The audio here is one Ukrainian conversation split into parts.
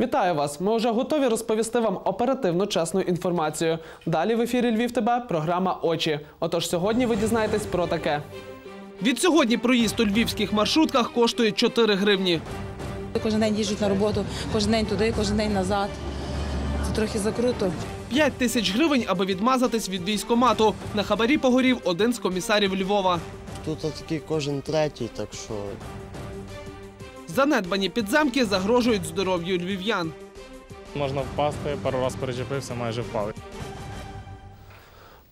Вітаю вас! Ми вже готові розповісти вам оперативну чесну інформацію. Далі в ефірі Львів ТБ програма Очі. Отож, сьогодні ви дізнаєтесь про таке. Від сьогодні проїзд у львівських маршрутках коштує 4 гривні. Кожен день їжджуть на роботу, кожен день туди, кожен день назад. Це трохи закруто. 5 тисяч гривень, аби відмазатись від військомату. На хабарі погорів один з комісарів Львова. Тут такий кожен третій, так що Занедбані підземки загрожують здоров'ю львів'ян. Можна впасти, пару разів перечепився, майже впав.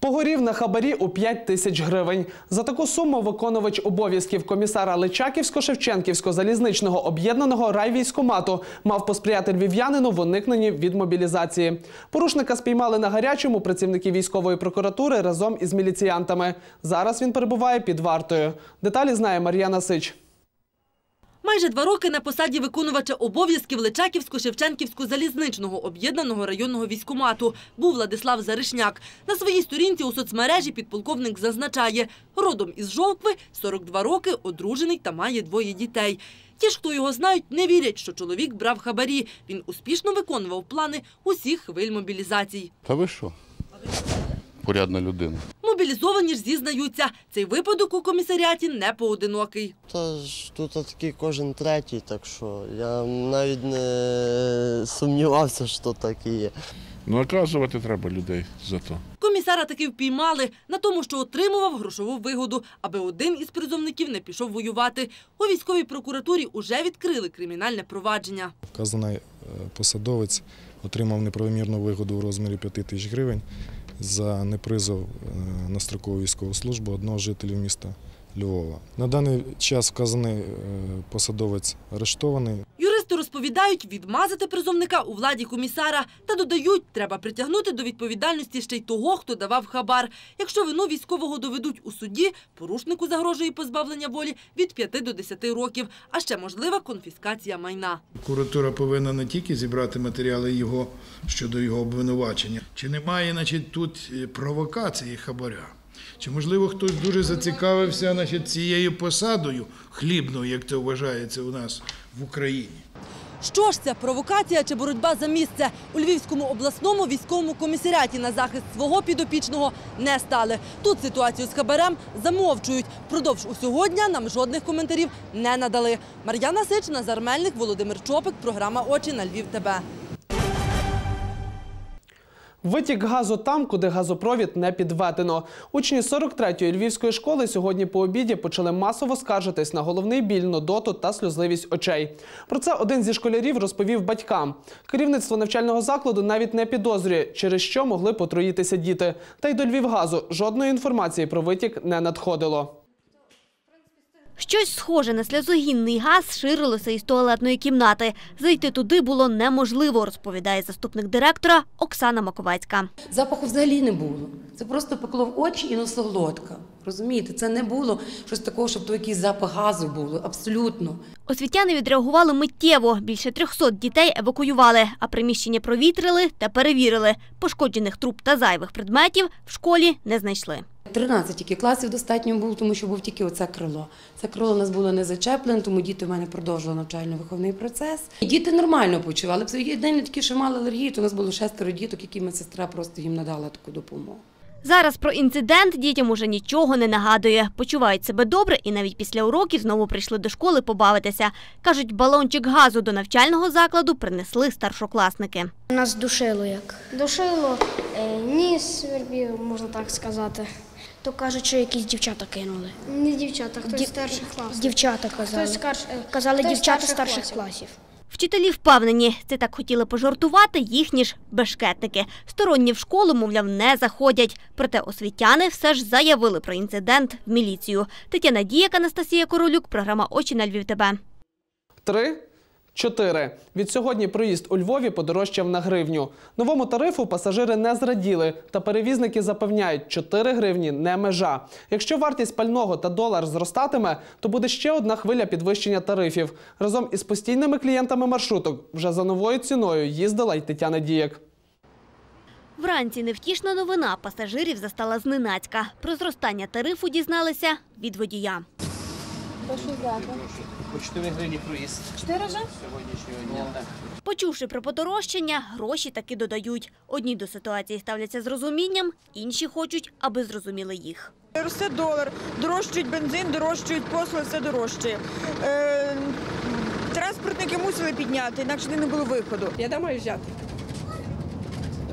Погорів на хабарі у 5 тисяч гривень. За таку суму виконувач обов'язків комісара Личаківсько-Шевченківського залізничного об'єднаного райвійськомату мав посприяти львів'янину в уникненні від мобілізації. Порушника спіймали на гарячому працівники військової прокуратури разом із міліціянтами. Зараз він перебуває під вартою. Деталі знає Мар'яна Сич. Майже два роки на посаді виконувача обов'язків Личаківсько-Шевченківського залізничного об'єднаного районного військомату був Владислав Заришняк. На своїй сторінці у соцмережі підполковник зазначає, родом із Жовкви, 42 роки, одружений та має двоє дітей. Ті ж, хто його знають, не вірять, що чоловік брав хабарі. Він успішно виконував плани усіх хвиль мобілізацій. Та ви що? Порядна людина. Мобілізовані ж зізнаються, цей випадок у комісаріаті не поодинокий. та ж тут такий кожен третій, так що я навіть не сумнівався, що так і є. Ну, наказувати треба людей за то. Комісара таки впіймали на тому, що отримував грошову вигоду, аби один із призовників не пішов воювати. У військовій прокуратурі уже відкрили кримінальне провадження. Вказаний е, посадовець отримав неправомірну вигоду у розмірі 5 тисяч гривень за непризов е, на строкову військову службу одного жителя міста Львова. На даний час вказаний е, посадовець арештований. Розповідають, відмазати призовника у владі комісара та додають, треба притягнути до відповідальності ще й того, хто давав хабар. Якщо вину військового доведуть у суді, порушнику загрожує позбавлення волі від 5 до 10 років, а ще можлива конфіскація майна. Прокуратура повинна не тільки зібрати матеріали його щодо його обвинувачення. Чи немає, значить, тут е, провокації хабаря? Чи можливо хтось дуже зацікавився, значить, цією посадою хлібною, як це вважається у нас в Україні? Що ж це провокація чи боротьба за місце у Львівському обласному військовому комісаріаті на захист свого підопічного не стали. Тут ситуацію з хабарем замовчують. Продовж усього дня нам жодних коментарів не надали. Мар'яна Сич, Назар Мельник, Володимир Чопик. Програма Очі на Львів. ТБ. Витік газу там, куди газопровід не підведено. Учні 43-ї львівської школи сьогодні по обіді почали масово скаржитись на головний біль, нудоту та сльозливість очей. Про це один зі школярів розповів батькам. Керівництво навчального закладу навіть не підозрює, через що могли потруїтися діти. Та й до Львівгазу жодної інформації про витік не надходило. Щось схоже на сльозогінний газ ширилося із туалетної кімнати. Зайти туди було неможливо, розповідає заступник директора Оксана Маковецька. Запаху взагалі не було. Це просто пекло в очі і носоглотка. Розумієте, це не було щось такого, щоб то якийсь запах газу було. Абсолютно. Освітяни відреагували миттєво. Більше 300 дітей евакуювали, а приміщення провітрили та перевірили. Пошкоджених труб та зайвих предметів в школі не знайшли. 13 тільки класів достатньо було, тому що був тільки оце крило. Це крило у нас було не зачеплене, тому діти в мене продовжували навчально-виховний процес. І Діти нормально почували. Б єдине такі, що мали алергію, то у нас було шестеро діток, які медсестра просто їм надала таку допомогу. Зараз про інцидент дітям уже нічого не нагадує. Почувають себе добре і навіть після уроків знову прийшли до школи побавитися. Кажуть, балончик газу до навчального закладу принесли старшокласники. Нас душило як? Душило, е, ніс свербів, можна так сказати. То кажуть, що якісь дівчата кинули. Не дівчата, хтось Дів- старших класів. Дівчата казали. Хтось скарж... Казали хтось дівчата старших старших класів. класів. Вчителі впевнені, це так хотіли пожартувати їхні ж бешкетники. Сторонні в школу, мовляв, не заходять. Проте освітяни все ж заявили про інцидент в міліцію. Тетяна Діяк, Анастасія Королюк, програма Очі на Львів. ТБ. Три. Чотири. Від сьогодні проїзд у Львові подорожчав на гривню. Новому тарифу пасажири не зраділи, та перевізники запевняють, 4 гривні не межа. Якщо вартість пального та долар зростатиме, то буде ще одна хвиля підвищення тарифів. Разом із постійними клієнтами маршруток вже за новою ціною їздила й Тетяна Дієк. Вранці невтішна новина пасажирів застала зненацька. Про зростання тарифу дізналися від водія. По 4 гривні проїзд. 4 вже? Сьогоднішнього дня, так. Почувши про подорожчання, гроші таки додають. Одні до ситуації ставляться з розумінням, інші хочуть, аби зрозуміли їх. Росте долар, дорожчують бензин, дорожчують послуги, все дорожчає. Е, транспортники мусили підняти, інакше не було виходу. Я де маю взяти?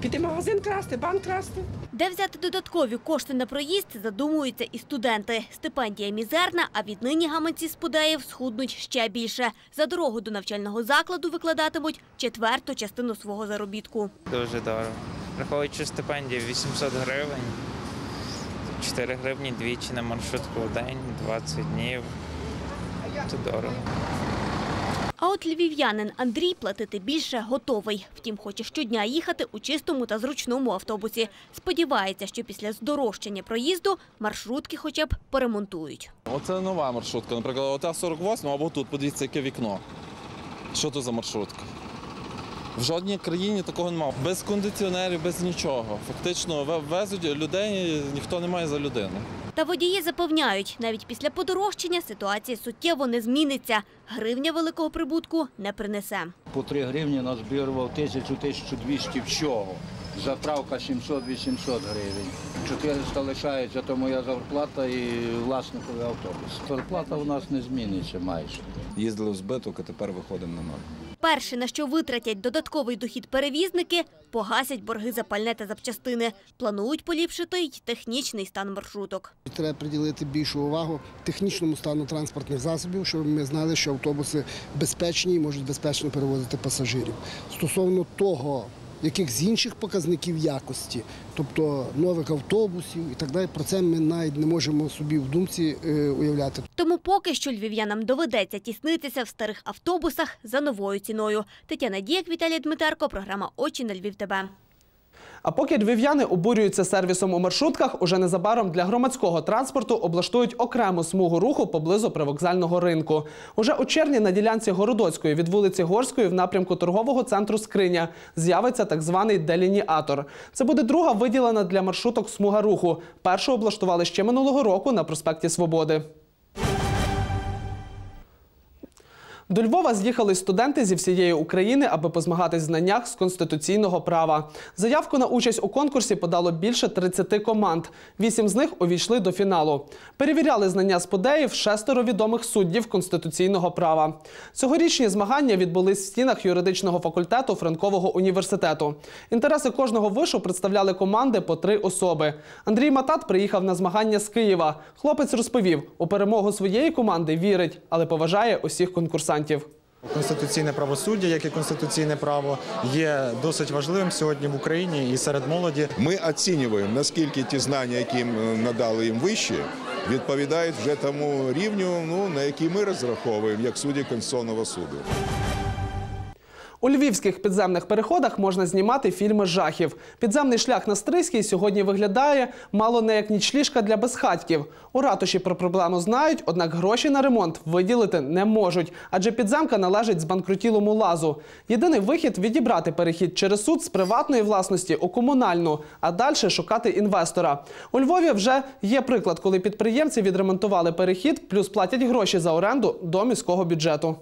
Піти в магазин красти, банк красти. Де взяти додаткові кошти на проїзд, задумуються і студенти. Стипендія мізерна, а віднині гаманці спудеїв схуднуть ще більше. За дорогу до навчального закладу викладатимуть четверту частину свого заробітку. Дуже дорого. Враховуючи стипендію 800 гривень, 4 гривні двічі на маршрутку в день, 20 днів. Це дорого. А от львів'янин Андрій платити більше готовий. Втім, хоче щодня їхати у чистому та зручному автобусі. Сподівається, що після здорожчання проїзду маршрутки хоча б поремонтують. Оце нова маршрутка. Наприклад, ота 48 або тут, подивіться, яке вікно. Що то за маршрутка? В жодній країні такого немає. Без кондиціонерів, без нічого. Фактично ве- везуть людей, ніхто не має за людину. Та водії запевняють, навіть після подорожчання ситуація суттєво не зміниться. Гривня великого прибутку не принесе. По 3 гривні нас назбірував 1000-1200 всього. Заправка 700-800 гривень. 400 лишається, то моя зарплата і власниковий автобус. Зарплата у нас не зміниться майже. Їздили в збиток, а тепер виходимо на ноль. Перше, на що витратять додатковий дохід перевізники, погасять борги за пальне та запчастини. Планують поліпшити й технічний стан маршруток. Треба приділити більшу увагу технічному стану транспортних засобів, щоб ми знали, що автобуси безпечні і можуть безпечно перевозити пасажирів. Стосовно того, яких з інших показників якості, тобто нових автобусів і так далі, про це ми навіть не можемо собі в думці е, уявляти. Тому поки що львів'янам доведеться тіснитися в старих автобусах за новою ціною. Тетяна Діяк, Віталій Дмитерко, програма Очі на Львів. ТБ. А поки львів'яни обурюються сервісом у маршрутках, уже незабаром для громадського транспорту облаштують окрему смугу руху поблизу привокзального ринку. Уже у червні на ділянці Городоцької від вулиці Горської в напрямку торгового центру Скриня з'явиться так званий делініатор. Це буде друга виділена для маршруток смуга руху. Першу облаштували ще минулого року на проспекті Свободи. До Львова з'їхали студенти зі всієї України, аби позмагатись в знаннях з конституційного права. Заявку на участь у конкурсі подало більше 30 команд. Вісім з них увійшли до фіналу. Перевіряли знання сподеїв шестеро відомих суддів конституційного права. Цьогорічні змагання відбулись в стінах юридичного факультету Франкового університету. Інтереси кожного вишу представляли команди по три особи. Андрій Матат приїхав на змагання з Києва. Хлопець розповів, у перемогу своєї команди вірить, але поважає усіх конкурсантів. Конституційне правосуддя, як і конституційне право, є досить важливим сьогодні в Україні і серед молоді. Ми оцінюємо, наскільки ті знання, які надали їм вищі, відповідають вже тому рівню, ну, на який ми розраховуємо як судді Конституційного суду. У львівських підземних переходах можна знімати фільми жахів. Підземний шлях на Стрийській сьогодні виглядає мало не як нічліжка для безхатьків. У ратуші про проблему знають, однак гроші на ремонт виділити не можуть, адже підземка належить збанкрутілому лазу. Єдиний вихід відібрати перехід через суд з приватної власності у комунальну, а далі шукати інвестора. У Львові вже є приклад, коли підприємці відремонтували перехід, плюс платять гроші за оренду до міського бюджету.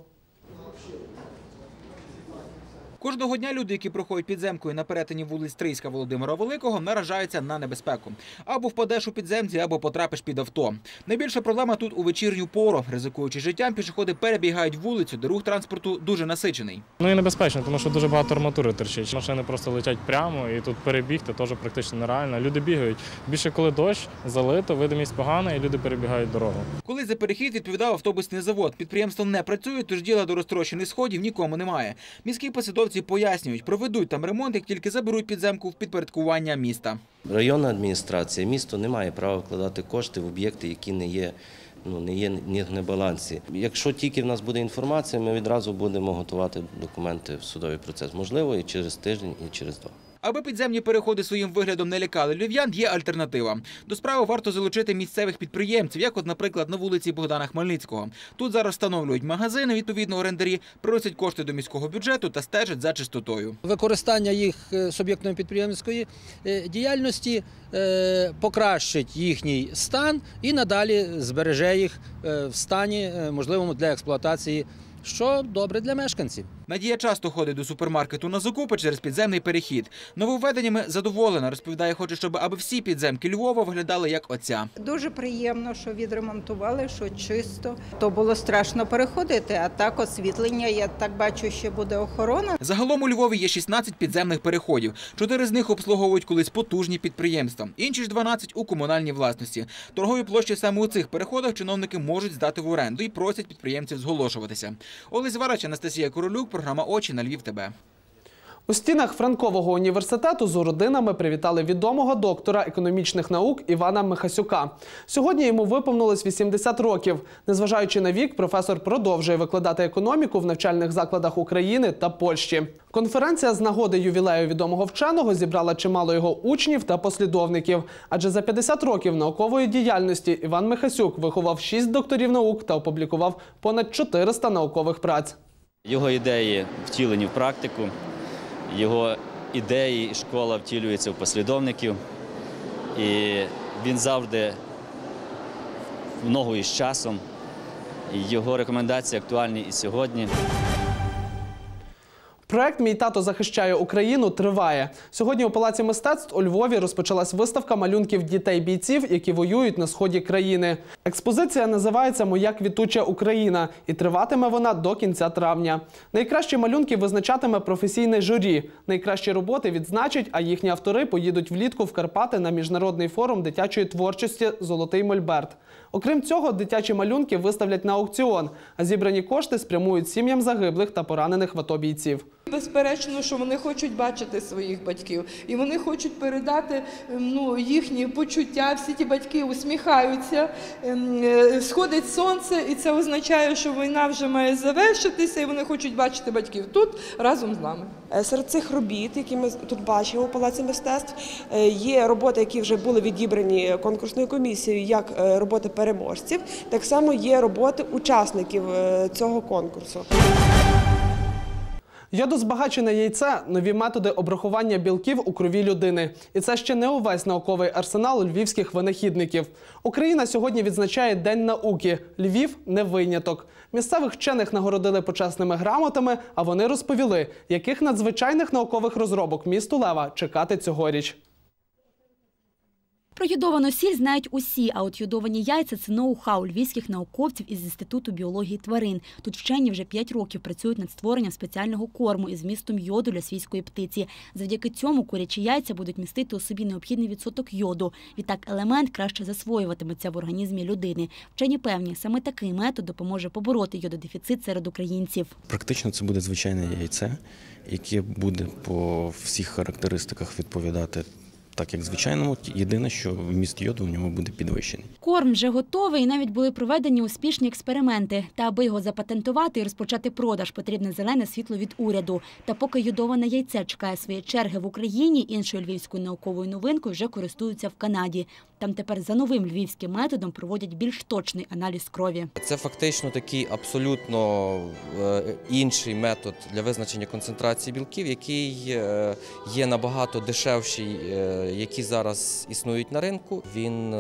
Кожного дня люди, які проходять підземкою на перетині вулиць Стрийська Володимира Великого, наражаються на небезпеку. Або впадеш у підземці, або потрапиш під авто. Найбільша проблема тут у вечірню пору. Ризикуючи життям, пішоходи перебігають вулицю, де рух транспорту дуже насичений. Ну і небезпечно, тому що дуже багато арматури терчить. Машини просто летять прямо, і тут перебігти теж практично нереально. Люди бігають. Більше коли дощ, залито, видимість погана, і люди перебігають дорогу. Коли за перехід відповідав автобусний завод, підприємство не працює, тож діла до розтрощених сходів нікому немає. Міські посадовці пояснюють, проведуть там ремонт, як тільки заберуть підземку в підпорядкування міста. Районна адміністрація, місто не має права вкладати кошти в об'єкти, які не є. Ну, не є ні на балансі. Якщо тільки в нас буде інформація, ми відразу будемо готувати документи в судовий процес. Можливо, і через тиждень, і через два. Аби підземні переходи своїм виглядом не лякали львів'ян, є альтернатива. До справи варто залучити місцевих підприємців, як, от, наприклад, на вулиці Богдана Хмельницького. Тут зараз встановлюють магазини, відповідно орендарі, приносять кошти до міського бюджету та стежать за чистотою. Використання їх е, суб'єктами підприємницької е, діяльності е, покращить їхній стан і надалі збереже їх е, в стані е, можливому для експлуатації, що добре для мешканців. Надія часто ходить до супермаркету на закупи через підземний перехід. Нововведеннями задоволена, розповідає, хоче, щоб аби всі підземки Львова виглядали як оця. Дуже приємно, що відремонтували, що чисто. То було страшно переходити, а так освітлення, я так бачу, ще буде охорона. Загалом у Львові є 16 підземних переходів. Чотири з них обслуговують колись потужні підприємства. Інші ж 12 у комунальній власності. Торгові площі саме у цих переходах чиновники можуть здати в оренду і просять підприємців зголошуватися. Олесь Варач, Анастасія Королюк, програма Очі на Львів. ТБ. У стінах Франкового університету з родинами привітали відомого доктора економічних наук Івана Михасюка. Сьогодні йому виповнилось 80 років. Незважаючи на вік, професор продовжує викладати економіку в навчальних закладах України та Польщі. Конференція з нагоди ювілею відомого вченого зібрала чимало його учнів та послідовників. Адже за 50 років наукової діяльності Іван Михасюк виховав 6 докторів наук та опублікував понад 400 наукових праць. Його ідеї втілені в практику, його ідеї і школа втілюється в послідовників. І він завжди в ногу із часом. Його рекомендації актуальні і сьогодні. Проект Мій тато захищає Україну триває. Сьогодні у Палаці мистецтв у Львові розпочалась виставка малюнків дітей-бійців, які воюють на сході країни. Експозиція називається Моя квітуча Україна і триватиме вона до кінця травня. Найкращі малюнки визначатиме професійне журі. Найкращі роботи відзначать, а їхні автори поїдуть влітку в Карпати на міжнародний форум дитячої творчості Золотий Мольберт. Окрім цього, дитячі малюнки виставлять на аукціон, а зібрані кошти спрямують сім'ям загиблих та поранених в АТО бійців. Безперечно, що вони хочуть бачити своїх батьків, і вони хочуть передати ем, ну, їхні почуття. Всі ті батьки усміхаються, ем, е, сходить сонце, і це означає, що війна вже має завершитися, і вони хочуть бачити батьків тут разом з нами. Е, Серед цих робіт, які ми тут бачимо у Палаці мистецтв, е, є роботи, які вже були відібрані конкурсною комісією як роботи переможців. Так само є роботи учасників цього конкурсу. Йодозбагачене яйце нові методи обрахування білків у крові людини. І це ще не увесь науковий арсенал львівських винахідників. Україна сьогодні відзначає День науки. Львів не виняток. Місцевих вчених нагородили почесними грамотами, а вони розповіли, яких надзвичайних наукових розробок місту Лева чекати цьогоріч. Про йодовану сіль знають усі, а от йодовані яйця це ноу-хау львівських науковців із Інституту біології тварин. Тут вчені вже 5 років працюють над створенням спеціального корму із вмістом йоду для свійської птиці. Завдяки цьому курячі яйця будуть містити у собі необхідний відсоток йоду. Відтак елемент краще засвоюватиметься в організмі людини. Вчені певні, саме такий метод допоможе побороти йододефіцит серед українців. Практично це буде звичайне яйце, яке буде по всіх характеристиках відповідати так, як звичайному. Єдине, що вміст йоду в ньому буде підвищений. Корм вже готовий, і навіть були проведені успішні експерименти. Та аби його запатентувати і розпочати продаж, потрібне зелене світло від уряду. Та поки йодоване яйце чекає своєї черги в Україні, іншою львівською науковою новинкою вже користуються в Канаді. Там тепер за новим львівським методом проводять більш точний аналіз крові. Це фактично такий абсолютно е, інший метод для визначення концентрації білків, який е, є набагато дешевший, е, які зараз існують на ринку. Він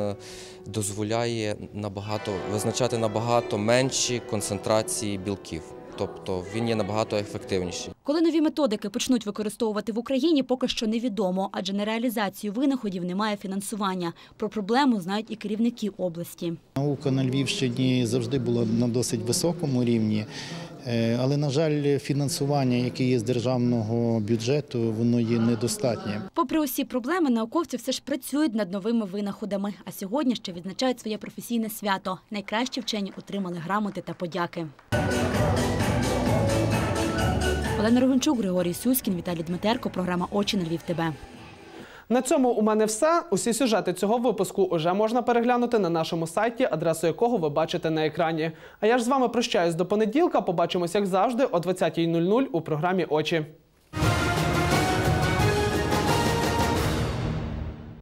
дозволяє набагато визначати набагато менші концентрації білків. Тобто він є набагато ефективніший. Коли нові методики почнуть використовувати в Україні, поки що невідомо, адже на реалізацію винаходів немає фінансування. Про проблему знають і керівники області. Наука на Львівщині завжди була на досить високому рівні, е, але, на жаль, фінансування, яке є з державного бюджету, воно є недостатнє. Попри усі проблеми, науковці все ж працюють над новими винаходами. А сьогодні ще відзначають своє професійне свято. Найкращі вчені отримали грамоти та подяки. Олена Ровенчук, Григорій Сюськін, Віталій Дмитерко. Програма Очі на Львів. ТБ. На цьому у мене все. Усі сюжети цього випуску уже можна переглянути на нашому сайті, адресу якого ви бачите на екрані. А я ж з вами прощаюсь до понеділка. Побачимось, як завжди, о 20.00 у програмі Очі.